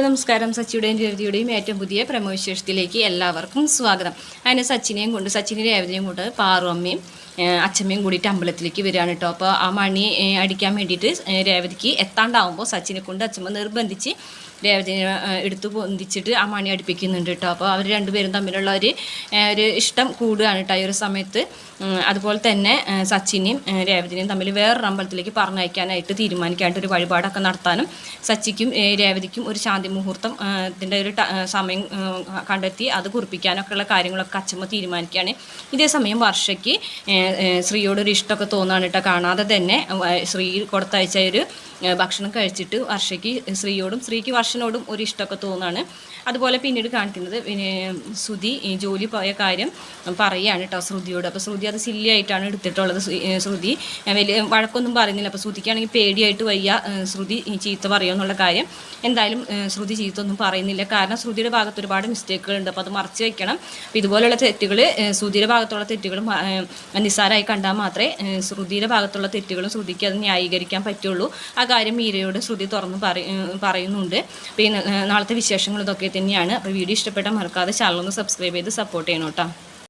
നമസ്കാരം. സച്ചിയുടെയും രേവതിയുടെയും ഏറ്റവും പുതിയ പ്രമോവിശേഷത്തിലേക്ക് എല്ലാവർക്കും സ്വാഗതം. അതിന് സച്ചിനെയും കൊണ്ട് സച്ചിനെ രേവതിനെയും കൊണ്ട് പാറു അമ്മയും അച്ഛമ്മയും കൂടിയിട്ട് അമ്പലത്തിലേക്ക് വരികയാണ് കേട്ടോ. അപ്പോൾ ആ മണി അടിക്കാൻ വേണ്ടിയിട്ട് രേവതിക്ക് എത്താണ്ടാവുമ്പോൾ സച്ചിനെ കൊണ്ട് അച്ഛമ്മ നിർബന്ധിച്ച് രേവതിനെ എടുത്തു പൊന്തിച്ചിട്ട് ആ മണി അടുപ്പിക്കുന്നുണ്ട് കേട്ടോ. അപ്പോൾ അവർ രണ്ടുപേരും തമ്മിലുള്ള ഒരു ഒരു ഇഷ്ടം കൂടുകയാണ് കേട്ടോ ഈ ഒരു സമയത്ത്. അതുപോലെ തന്നെ സച്ചിനെയും രേവതിനെയും തമ്മിൽ വേറൊരു അമ്പലത്തിലേക്ക് പറഞ്ഞയക്കാനായിട്ട് തീരുമാനിക്കാനായിട്ട് ഒരു വഴിപാടൊക്കെ നടത്താനും സച്ചിക്കും രേവതിക്കും ഒരു ശാന്തി മുഹൂർത്തം ഏഹ് ഇതിന്റെ ഒരു സമയം കണ്ടെത്തി അത് കുറിപ്പിക്കാനൊക്കെയുള്ള കാര്യങ്ങളൊക്കെ അച്ഛമ്മ തീരുമാനിക്കുകയാണ്. ഇതേ സമയം വർഷയ്ക്ക് ഏഹ് ഏഹ് ശ്രീയോട് ഒരു ഇഷ്ടമൊക്കെ തോന്നാണ് കേട്ടോ കാണാതെ തന്നെ ശ്രീ കൊടുത്തയച്ച ഒരു ഭക്ഷണം കഴിച്ചിട്ട് വർഷയ്ക്ക് ശ്രീയോടും ശ്രീക്ക് വർഷനോടും ഒരു ഇഷ്ടമൊക്കെ തോന്നാണ്. അതുപോലെ പിന്നീട് കാണിക്കുന്നത് പിന്നെ ശ്രുതി ജോലി പോയ കാര്യം പറയുകയാണ് കേട്ടോ ശ്രുതിയോട്. അപ്പോൾ ശ്രുതി അത് സില്ലിയായിട്ടാണ് എടുത്തിട്ടുള്ളത് ശ്രീ- ശ്രുതി. വലിയ വഴക്കൊന്നും പറയുന്നില്ല. അപ്പോൾ ശ്രുതിക്കാണെങ്കിൽ പേടിയായിട്ട് വയ്യ ശ്രുതി ചീത്ത പറയുമെന്നുള്ള കാര്യം. എന്തായാലും ശ്രുതി ചീത്തൊന്നും പറയുന്നില്ല. കാരണം ശ്രുതിയുടെ ഭാഗത്ത് ഒരുപാട് മിസ്റ്റേക്കുകൾ ഉണ്ട് അപ്പോൾ അത് മറച്ചു വയ്ക്കണം അപ്പോൾ ഇതുപോലുള്ള തെറ്റുകൾ ശ്രുതിയുടെ ഭാഗത്തുള്ള തെറ്റുകളും നിസ്സാരമായി കണ്ടാൽ മാത്രമേ ശ്രുതിയുടെ ഭാഗത്തുള്ള തെറ്റുകളും ശ്രുതിക്ക് അത് ന്യായീകരിക്കാൻ പറ്റുള്ളൂ. ആ കാര്യം മീരയോട് ശ്രുതി തുറന്ന് പറയുന്നുണ്ട്. പിന്നെ നാളത്തെ വിശേഷങ്ങൾ ഇതൊക്കെ തന്നെയാണ്. അപ്പോൾ വീഡിയോ ഇഷ്ടപ്പെട്ടാൽ മറക്കാതെ ചാനൽ ഒന്ന് സബ്സ്ക്രൈബ് ചെയ്ത് സപ്പോർട്ട് ചെയ്യണം കേട്ടോ.